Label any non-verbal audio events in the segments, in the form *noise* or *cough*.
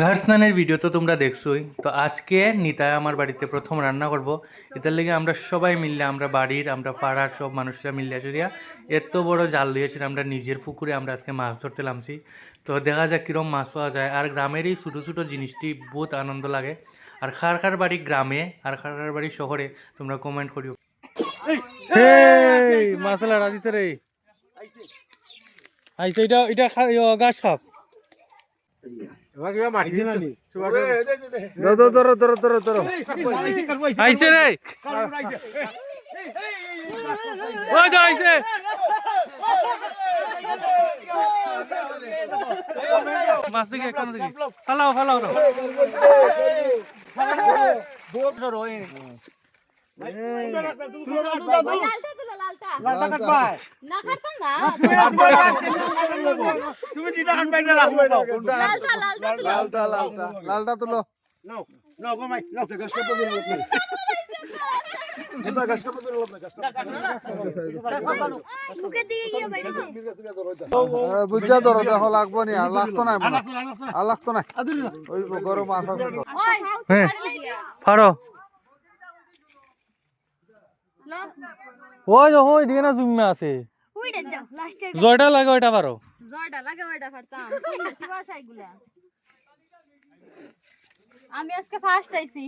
ঘাট স্নানের ভিডিও তো তোমরা দেখছোই। তো আজকে নিতায় আমার বাড়িতে প্রথম রান্না করব। এটার লেগে আমরা সবাই মিললে আমরা বাড়ির, আমরা পাড়ার সব মানুষরা মিললে চড়িয়া এত বড় জাল দিয়েছি আমরা নিজের পুকুরে, আমরা আজকে মাছ ধরতে নামছি। তো দেখা যাক কিরম মাছ পাওয়া যায়। আর গ্রামের এই ছোটো ছোটো জিনিসটি বহুত আনন্দ লাগে। আর খার খার বাড়ি গ্রামে, আর খার খার বাড়ি শহরে তোমরা কমেন্ট করিও। এই মাছলা রাজিছে রে আইছে এটা এটা গাছ খাপ আইছে রে আইছে মাছ ফালাও ফালাও লালটা তুলো নেই নেই বুঝা ধরো দেখো লাগবো নি? আর লাগতো না হয়। আর লাগতো না ওই গরম। ওই হ্যাঁ। ফাড়ো। না ওই ওই দিকে না জুম্মে আছে। জয়টা লাগে ওইটা পারো। জয়টা লাগে ওইটা সাইগুলা আমি আজকে ফার্স্ট আইছি।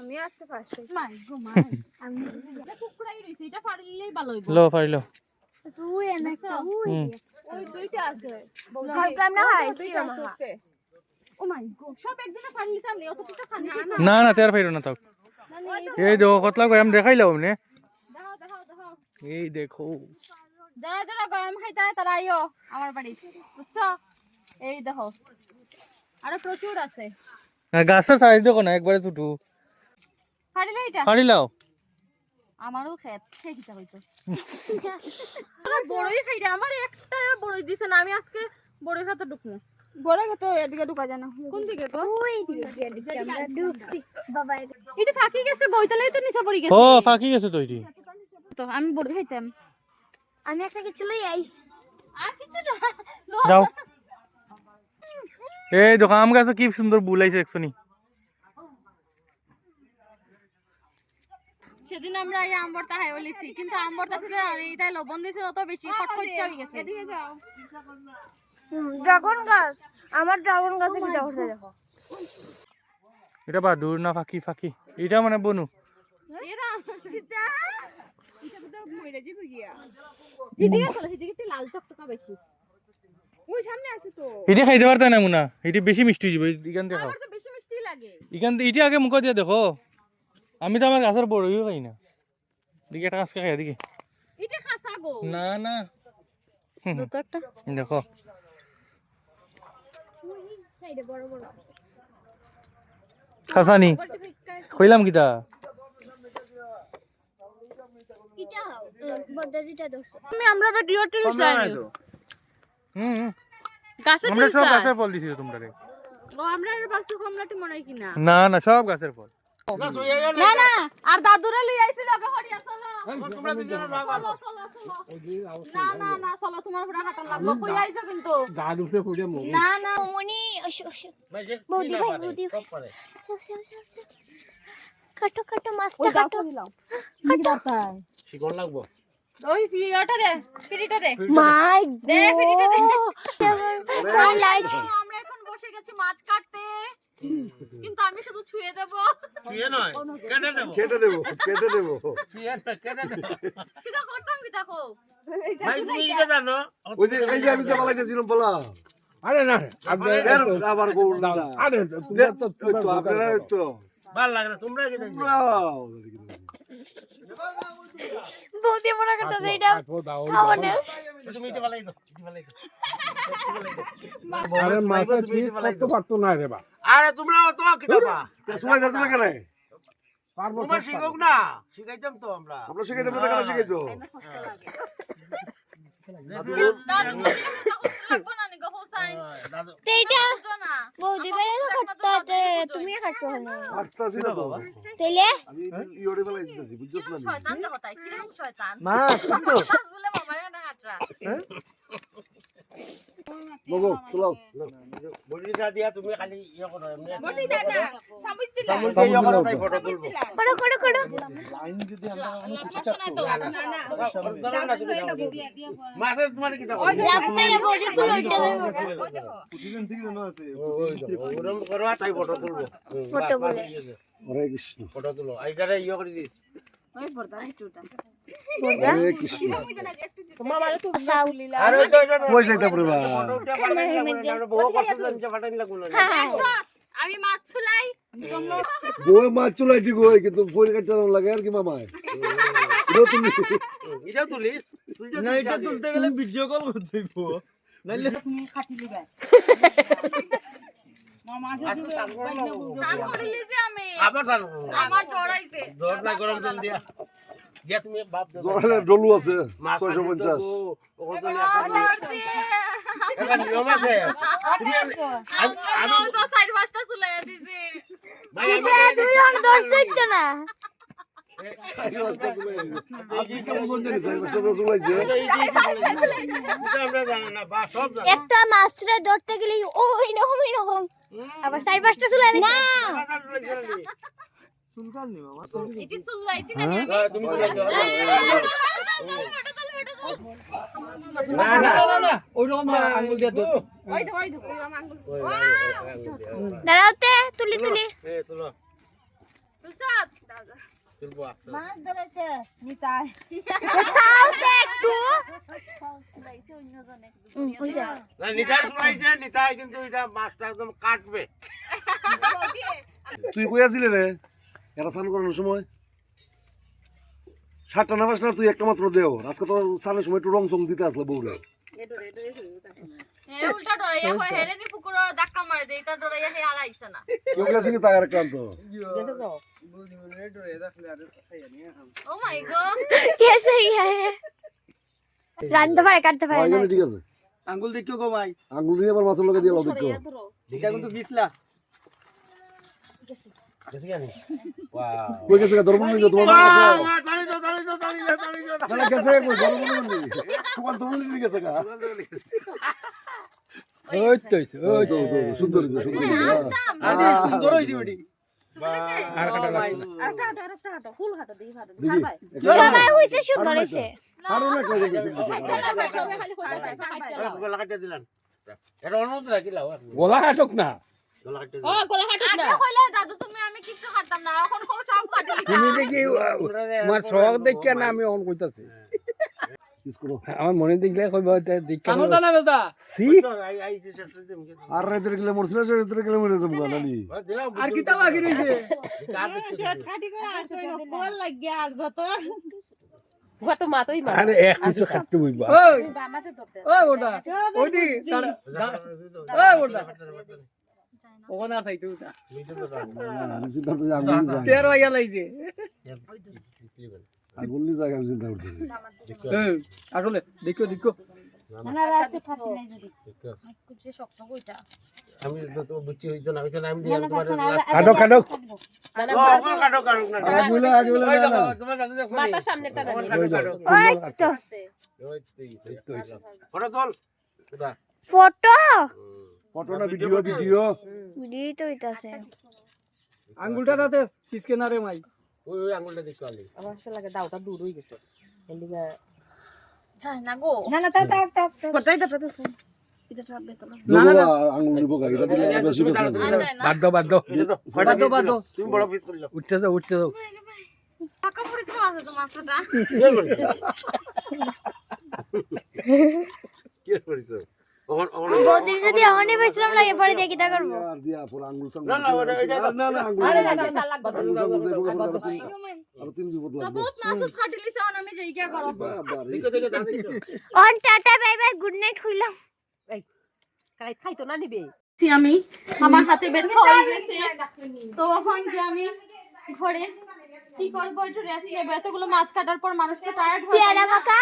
আমি আজকে ফার্স্ট আইছি। মাই গো মাই। আমি কুকুরাই রইছে এটা ফাড়িলেই ভালো হইব। লো ফাড়িলো। তুই এনেছো ওই দুইটা আছে। কালকে আমরা হাইছি দুইটা আছে ও মাই গো সব একদিনে ফাড়ি লিতাম নি অত কিছু খানি না তের ফাইরো না। তাও এই দেখো কতলা গয়াম দেখাইলাম নে। এই দেখো। যারা যারা গরম খাইতে হয় তারা আইও আমার বাড়ি। বুঝছ? এই দেখো আরও প্রচুর আছে। না, গাছের সাইজ দেখো না একবারে ছুটু। ফাড়িলে এটা। ফাড়িলাও আমারও খেত সে কিটা হইতো। আমার বড়ই খাইরে আমার একটা বড়ই দিছে না আমি আজকে বড়ই খাতে ঢুকবো। বড় কত এদিকে ঢুকা যায় না। কোন দিকে গো? ওই দিকে আমরা ঢুকছি। বাবা এটা ফাঁকি গেছে গইতালেই তো নিচে পড়ি গেছে। ও ফাঁকি গেছে তো এটি। তো আমি বড়ই খাইতাম। আমি একটা কিছু লই আই। আর কিছু না যাও। এই দেখো আম গাছে কি সুন্দর বুলাইছে একশনি সেদিন আমরা এই আম্বরটা হাই বলেছি কিন্তু আম্বরটা ছিল এইটা লবণ দিয়েছিল অত বেশি খটখটে হয়ে গেছে। এদিকে যাও। ড্রাগন গাছ। আমার ড্রাগন গাছে কি দেখো দেখো। এটা বা দূর না ফাঁকি ফাঁকি? এটা মানে বনু? এরা এটা মইরা যাবে গিয়া এদিকে চলো এদিকে একটু লাল টকটকা বেশি ওই সামনে আছে তো এটি খাইতে পারতে না মুনা। এটি বেশি মিষ্টি হয়ে আমার তো বেশি মিষ্টি লাগে এখান থেকে আগে মুখ দিয়ে দেখো। আমি তো আমার গাছের বড়ইও খাই না। দিকে একটা গাছ খাই দিকে এটা খাসা গো না? না দেখো বড় বড়। খাসানি কইলাম কিতা? কিটা বড়দিটা দোস্ত আমি আমরা ভিডিও টিউস জানি। হুম হুম। গাছে আমরা সব গাছের ফল দিছি তোমরা রে ও আমরা এর বাক্স কমলাটি মনে হয় কিনা? না না সব গাছের ফল। না না না আর দাদুরে লই আইছিল আগে হরিয়া চলো। তোমরা দুজনে যাও চলো চলো চলো। না না না চলো তোমার পুরা হাঁটান লাগবো কই আইছো কিন্তু? গাল উঠে পড়ে না না মনি বৌদি ভাই বৌদি কাটো কাটো মাছটা কাটো। শিকড় লাগবো? ওই ফিয়াটা দে ফিরিটা দে। মাই দে ফিরিটা দে। তোমার লাইট। আমরা এখন বসে গেছি মাছ কাটতে। কিন্তু আমি শুধু ছুঁয়ে দেব। তুই নয় কেটে দেবো। কেটে দেবো কেটে দেবো। তুই না কেটে দেবো। কিটা করতাম কি দেখো? ভাই তুমি এটা জানো? ওই যে এই যে আমি যে বলা গেছিলাম বলা আরে না আপনি আবার গোল আরে তো আপনারা তো ভালো লাগে না তোমরা কি বৌদি মনে করতেছে এটা খাওয়ানোর তুমি এটা ভালো দাও আরে মাথা ঠিক করতে পারতো না রে বা। আরে তোমরা তো কি দাবা সময় ধরতে না কেন তোমরা শিখোক না শিখাইতাম তো আমরা। শিখাইতাম কেন শিখাইতো করতে লাগবো না তো বুঝো না বৌদি ভাইয়েরও কাটতে তুমি কাটছো হলে পারতাছি না তো তাইলে আমি ইয়োরে বেলা দিতেছি বুঝছস না শয়তান। দেখো তাই কীরকম শয়তান। মা মাছ বলে মামাই না হাতরা বাবু চলাও বড়ি দা দিয়া তুমি খালি ইয়ে করো এমনি বলি দাদা সামুজ দিলা সামনে দিয়ে ইয়ে করো তাই ফটো তুলবো করো করো করো নাই তো দাঁড়াও না তুমি দাও। মাছের তোমার কি দাও রাস্তায় বৌদির ফুল উঠে যাবে ওরম করো তাই ফটো তুলবো ফটো বলে। হরে কৃষ্ণ ফটো তুলো এইটারে ইয়ে করে দিস হরে কৃষ্ণ সাউ লাগবে না হ্যাঁ আমি মাছ ছুলাই। বই মাছ চলাই ঠিক হয় কিন্তু বই কাটতে লাগে আর কি মামায় এটা তুমি এটাও তুলিস না এটা তুলতে গেলে ভিডিও কল করতে হইব নাইলে আমি আবার টানো আমার ডরাইছে দর না গরম জল দিয়া। ডলু আছে ছয়শো পঞ্চাশ একটা নিয়ম আছে। মাছটা ধরতে গেলে ও এরকম এরকম আবার চার পাঁচটা চলে না শুনকার নি মামা এটি চুলাইছি না আমি তুমি চলে না না না ওইরকম না আঙ্গুল দিয়ে ধর দাঁড়াওতে তুলি তুলি এ তুলো তুলছাত তুলবো আচ্ছা সাউতে একটু হুম, বুঝা। না নিতাই শুনাইছে নিতাই কিন্তু এটা মাছটা একদম কাটবে তুই কই আছিলি রে এরা স্নান করানোর সময় সাতটা নামাজ না তুই একটা মাত্র দেও। আজকে তো স্নানের সময় একটু রং চং দিতে আসলে বউরা। ঠিক আছে। আঙ্গুল দেখিও গো আঙ্গুল মাছের দিয়ে লগে দেখো। কিন্তু মনে হ্যাঁ। সবাই হইছে সুন্দর হইছে আরও না কই গলা কাটে দিলাম এটা অনুমতি রাখিলাও গলা কাটক না গলা কাটে দিলাম আগে কইলে দাদু তুমি আমি কিছু কাটতাম না এখন খুব সব কাটি তুমি দেখি আমার শখ দেখিয়া না আমি অন কইতাছি। কিস আমার মনে দেখলে কইব দেখা কামড় দানা বেটা সি? আই আই যে আর রাতের গেলে মরছিল সে রাতের গেলে মরে যাব নানি। দিলাম আর কিতা বাকি রইছে। আরে এক কিছু খাটতে বইবা ওই। ওই ওটা। ওইদি ওই ওটা। ওখানে আর খাইতে উঠা আমি চিন্তা করতেছি তেরো আইয়া আমি চিন্তা আসলে দেখো দেখো ফটো? ফটো না ভিডিও ভিডিও ভিডিও তো হইতাছে আঙ্গুলটা তাতে কিসকে না রে মাই। ওই ওই আঙ্গুলটা দেখো আলি যায় না গো। না না আঙ্গুল নিবো গা এটা দিলে বেশি বেশি না না। বাদ দাও বাদ দাও। এটা তো ফটো দাও দাও। তুমি বড় পিস করে দাও। উঠতে দাও উঠতে দাও। টাকা পড়েছিল আছে তো মাছটা কি করিছো বৌদির যদি অহনে বসলাম লাগে পরে দেখি তা করব। আর দিয়া পুরো আঙ্গুল সঙ্গ না না এটা না না আঙ্গুল আরে না না আঙ্গুল সঙ্গ দেবো আর তিন বিপদ লাগবে। বহুত মাছ খাটি অন আমি যাই কি করব দেখো দেখো on tata bye bye good night হইলাম। আমি আমার হাতে ব্যথা হয়ে গেছে। তো এখন আমি ঘরে কি করব একটু রেস্ট নেব এতগুলো মাছ কাটার পর মানুষকে টায়ার্ড হয়ে পেয়ারা মাখা?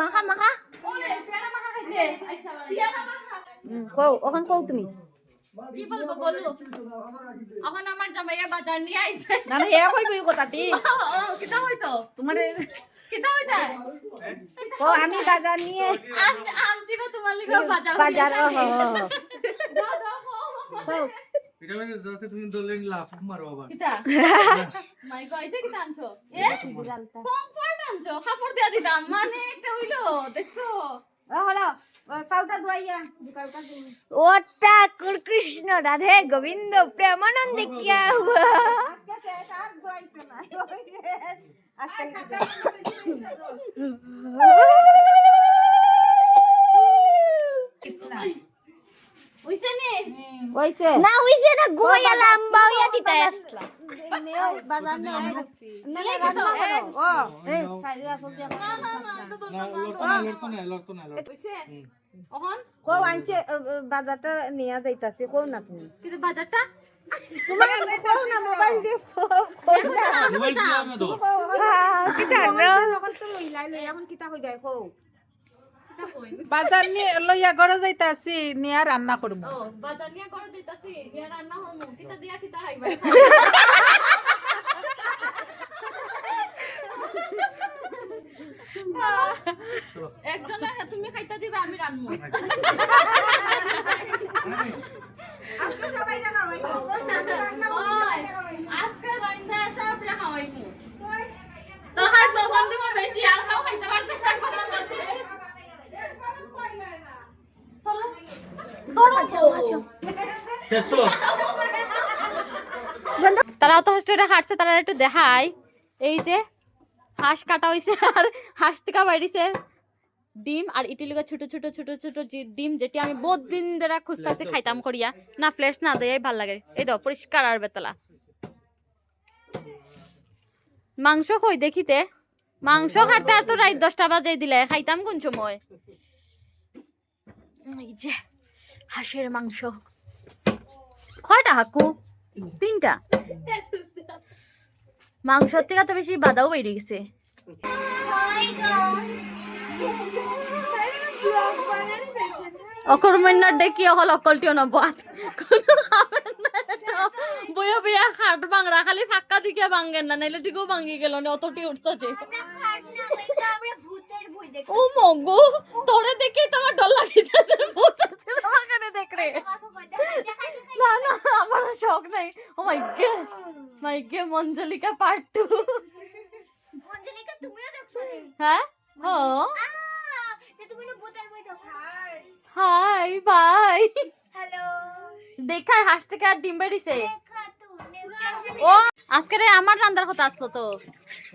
মাখা মাখা। ওখান কও তুমি। কি বলব বলো? এখন আমার জামাইয়া বাজার নিয়ে আইছে। না না হ্যাঁ কইবই কথাটি। কিতা হইতো? তোমার কিতা হইতা? ও আমি বাজার নিয়ে আনছি তোমার লিগে বাজার বাজার ও হো হো। দাও দাও হো, হো, হো। এটা মানে যাতে তুমি দলে লাফ মারো আবার কিতা? মাই গো আইতে কিতা আনছো? এ? কমফর্ট আনছো? কাপড় দিয়া দিতাম। মানে একটা হইল দেখছ? ও ঠাকুর কৃষ্ণ রাধে গোবিন্দ প্রেমানন্দ কিয়া হুয়া। হইছে *laughs* নি না হইছে না গোয়া লম্বা হইয়া দিতা আসলা। দিলে কি তো না না না তো দূর না লড়তো না লড়তো না লড়তো হইছে অহন? কও আনছে বাজারটা নিয়ে যাইতাছে কও না তুমি। কিন্তু বাজারটা? তোমার কও না মোবাইল দিয়ে কও না। মোবাইল দিয়ে আমি তো। কিটা না বাজার নিয়ে লইয়া গড়ে যাইতাছি নিয়া রান্না করব। ও বাজার নিয়ে গড়ে যাইতাছি দিয়া রান্না হমু। কিতা দিয়া কিতা খাইবা? *laughs* একজনে তুমি খাইতা দিবা আমি রান্নু ওই, আজকে রান্দা সব রে খাওয়াইমু তোর হাত লবণ দিব বেশি আর খাও খাইতে পারতেছ না কোনো মতে চলো দৌড়াচ্ছো শেষ তো তারা অত হোস্টেলে হাঁটছে তারা একটু দেখায় এই যে হাঁস কাটা হয়েছে আর হাঁস থেকে বাইরিছে। ডিম আর ইটিলিগা ছোট ছোট ছোট ছোট যে ডিম যেটি আমি বহুত দিন ধরে খুঁজতেছি খাইতাম করিয়া। না ফ্লেশ না দেয় ভালো লাগে। এই দাও পরিষ্কার আর বেতলা। মাংস কই দেখিতে? মাংস খাটতে আর তো রাত দশটা বাজে দিলে খাইতাম কোন সময়? এই যে হাঁসের মাংস। কয়টা হাকু? তিনটা? মাংসর থেকে তো বেশি বাদাও বেড়ে গেছে। অকর্মণ্যর দেখি অকল অকলটিও নবাত বইয়া বইয়া খাট বাংলা খালি ফাক্কা দিকে ভাঙ্গেন না, নাইলে ঠিকও ভাঙ্গি গেল না, অতটি উঠছে ও মগো, তোরে দেখে তোমার ডর লাগে যাতে ভূত আছে আমার আর শখ নাই। ও মাই গড মাই গে মঞ্জলিকা পার্ট টু হ্যাঁ? ও হাই বাই দেখায় হাস থেকে আর ডিম বেরিয়েছে ও আজকে রে আমার রান্দার কথা আসলো তো।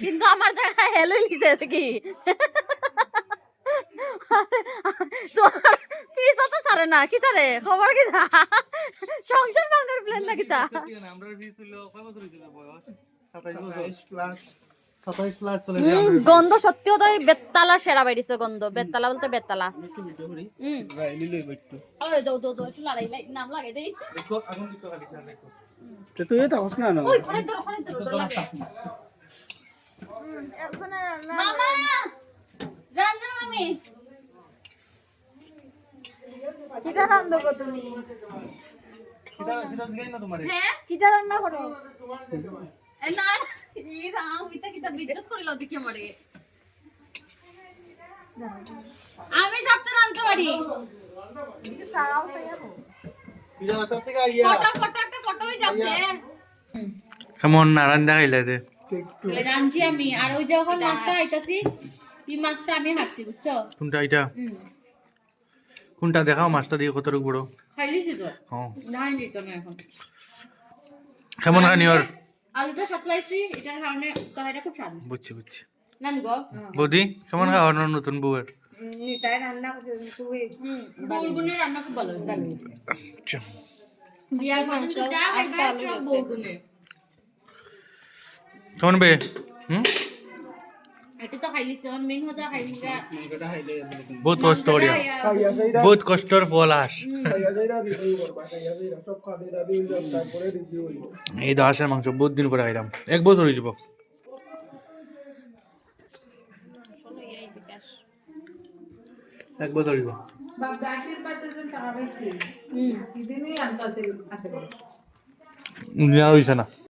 কিন্তু আমার জায়গায় হেলো কি *laughs* তো ছাড়ে না কি তারে খবর কি সংসার ভাঙার প্ল্যান না কি তা আমরা দিয়েছিল কয় বছর হয়েছিল বয়স? সাতাইশ বছর। প্লাস সাতাইশ প্লাস চলে হুম, গন্ধ সত্যিও তো বেতালা সেরা বাইরিছে গন্ধ বেতালা বলতে বেতালা। ওই তুই থাকস না ওই করো তুমি? হ্যাঁ? রান্না করো। না ই রাম ইতা কিতা বিজ্জত করিল দেখে মরে আমি সব তো রানতে পারি এটা তোর ফটো ফটো একটা ফটো হয়ে যাবে কেমন নারায়ণ দেখাইলে যে। রাঁধছি আমি। আর ওই যখন মাছটা আইতাছি এই মাছটা আমি হাঁটছি বুঝছ? কোনটা এটা কোনটা দেখাও মাছটা দিয়ে কতটুকু বড়? খাইলিছি তো হ্যাঁ। ধান দিত না এখন। কেমন খানি ওর আলুটা সাতলাইছি এটার কারণে তরকারিটা খুব স্বাদ বুঝছি বুঝছি। নাম গো? বৌদি কেমন খাওয়ার নতুন বউয়ের? হুম বউরগুনের রান্না খুব ভালো আচ্ছা। বিয়ার খাইবা সব কেমন বে? হুম? মেন বহুত কষ্ট বহুত কষ্টর ফল আস এই দাসের মাংস বহুত দিন পরে খাইলাম। এক বছর হয়ে যাব হয়েছে না।